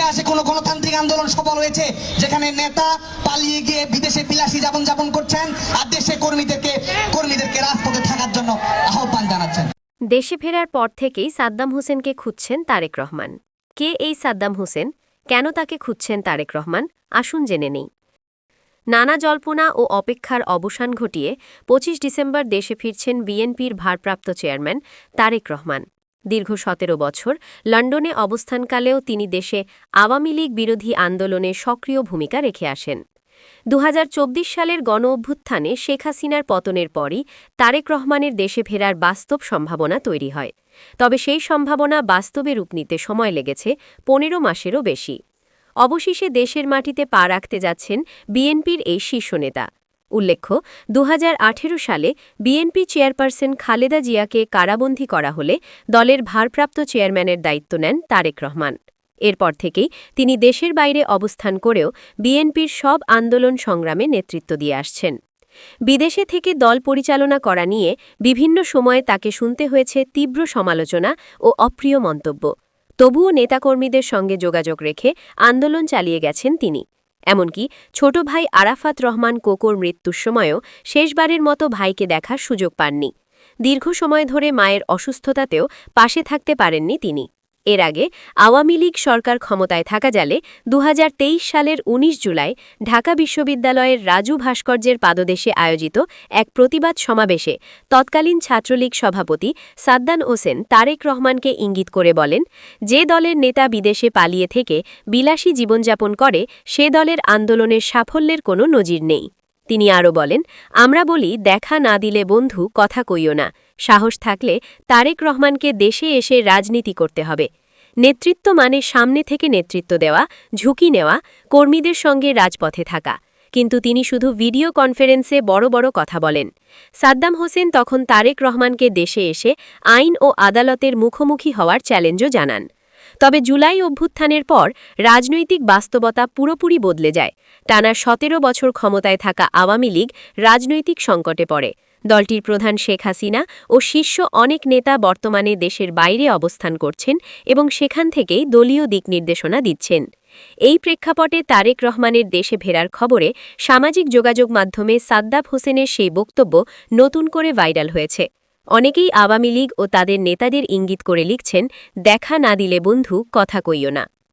ইতিহাসে কোনো গণতান্ত্রিক আন্দোলন সফল হয়েছে যেখানে নেতা পালিয়ে গিয়ে বিদেশে বিলাসী জীবন যাপন করছেন আর দেশে কর্মীদেরকে কর্মীদেরকে রাজপথে থাকার জন্য আহ্বান জানাচ্ছেন। দেশে ফেরার পর থেকেই সাদ্দাম হোসেনকে খুঁজছেন তারেক রহমান। কে এই সাদ্দাম হোসেন? কেন তাকে খুঁজছেন তারেক রহমান? আসুন জেনে নেই। নানা জল্পনা ও অপেক্ষার অবসান ঘটিয়ে ২৫ ডিসেম্বর দেশে ফিরছেন বিএনপির ভারপ্রাপ্ত চেয়ারম্যান তারেক রহমান। দীর্ঘ সতেরো বছর, লন্ডনে অবস্থানকালেও তিনি দেশে আওয়ামী লীগ বিরোধী আন্দোলনে সক্রিয় ভূমিকা রেখে আসেন। দু হাজার চব্বিশ সালের গণ অভ্যুত্থানে শেখ হাসিনার পতনের পরই তারেক রহমানের দেশে ফেরার বাস্তব সম্ভাবনা তৈরি হয়। তবে সেই সম্ভাবনা বাস্তবে রূপ নিতে সময় লেগেছে পনেরো মাসেরও বেশি। অবশেষে দেশের মাটিতে পা রাখতে যাচ্ছেন বিএনপির এই শীর্ষ নেতা। উল্লেখ্য দু হাজার আঠেরো সালে বিএনপি চেয়ারপারসন খালেদা জিয়াকে কারাবন্দী করা হলে দলের ভারপ্রাপ্ত চেয়ারম্যানের দায়িত্ব নেন তারেক রহমান। এরপর থেকেই তিনি দেশের বাইরে অবস্থান করেও বিএনপির সব আন্দোলন সংগ্রামে নেতৃত্ব দিয়ে আসছেন। বিদেশে থেকে দল পরিচালনা করা নিয়ে বিভিন্ন সময়ে তাকে শুনতে হয়েছে তীব্র সমালোচনা ও অপ্রিয় মন্তব্য। তবুও নেতাকর্মীদের সঙ্গে যোগাযোগ রেখে আন্দোলন চালিয়ে গেছেন তিনি। এমনকি ছোট ভাই আরাফাত রহমান কোকোর মৃত্যুর সময়ও শেষবারের মতো ভাইকে দেখার সুযোগ পাননি। দীর্ঘ সময় ধরে মায়ের অসুস্থতাতেও পাশে থাকতে পারেননি তিনি। এর আগে আওয়ামী লীগ সরকার ক্ষমতায় থাকা জালে দু হাজার তেইশ সালের ১৯ জুলাই ঢাকা বিশ্ববিদ্যালয়ের রাজু ভাস্কর্যের পাদদেশে আয়োজিত এক প্রতিবাদ সমাবেশে তৎকালীন ছাত্রলীগ সভাপতি সাদ্দান হোসেন তারেক রহমানকে ইঙ্গিত করে বলেন, যে দলের নেতা বিদেশে পালিয়ে থেকে বিলাসী জীবনযাপন করে, সে দলের আন্দোলনের সাফল্যের কোনো নজির নেই। তিনি আরও বলেন, আমরা বলি, দেখা না দিলে বন্ধু, কথা কইও না। সাহস থাকলে তারেক রহমানকে দেশে এসে রাজনীতি করতে হবে। নেতৃত্ব মানে সামনে থেকে নেতৃত্ব দেওয়া, ঝুঁকি নেওয়া, কর্মীদের সঙ্গে রাজপথে থাকা। কিন্তু তিনি শুধু ভিডিও কনফারেন্সে বড় বড় কথা বলেন। সাদ্দাম হোসেন তখন তারেক রহমানকে দেশে এসে আইন ও আদালতের মুখোমুখি হওয়ার চ্যালেঞ্জও জানান। তবে জুলাই অভ্যুত্থানের পর রাজনৈতিক বাস্তবতা পুরোপুরি বদলে যায়। টানা সতেরো বছর ক্ষমতায় থাকা আওয়ামী লীগ রাজনৈতিক সংকটে পড়ে। দলটির প্রধান শেখ হাসিনা ও শীর্ষ অনেক নেতা বর্তমানে দেশের বাইরে অবস্থান করছেন এবং সেখান থেকেই দলীয় দিক নির্দেশনা দিচ্ছেন। এই প্রেক্ষাপটে তারেক রহমানের দেশে ফেরার খবরে সামাজিক যোগাযোগ মাধ্যমে সাদ্দাব হোসেনের সেই বক্তব্য নতুন করে ভাইরাল হয়েছে। অনেকেই আওয়ামী লীগ ও তাদের নেতাদের ইঙ্গিত করে লিখছেন, দেখা না দিলে বন্ধু, কথা কইও না।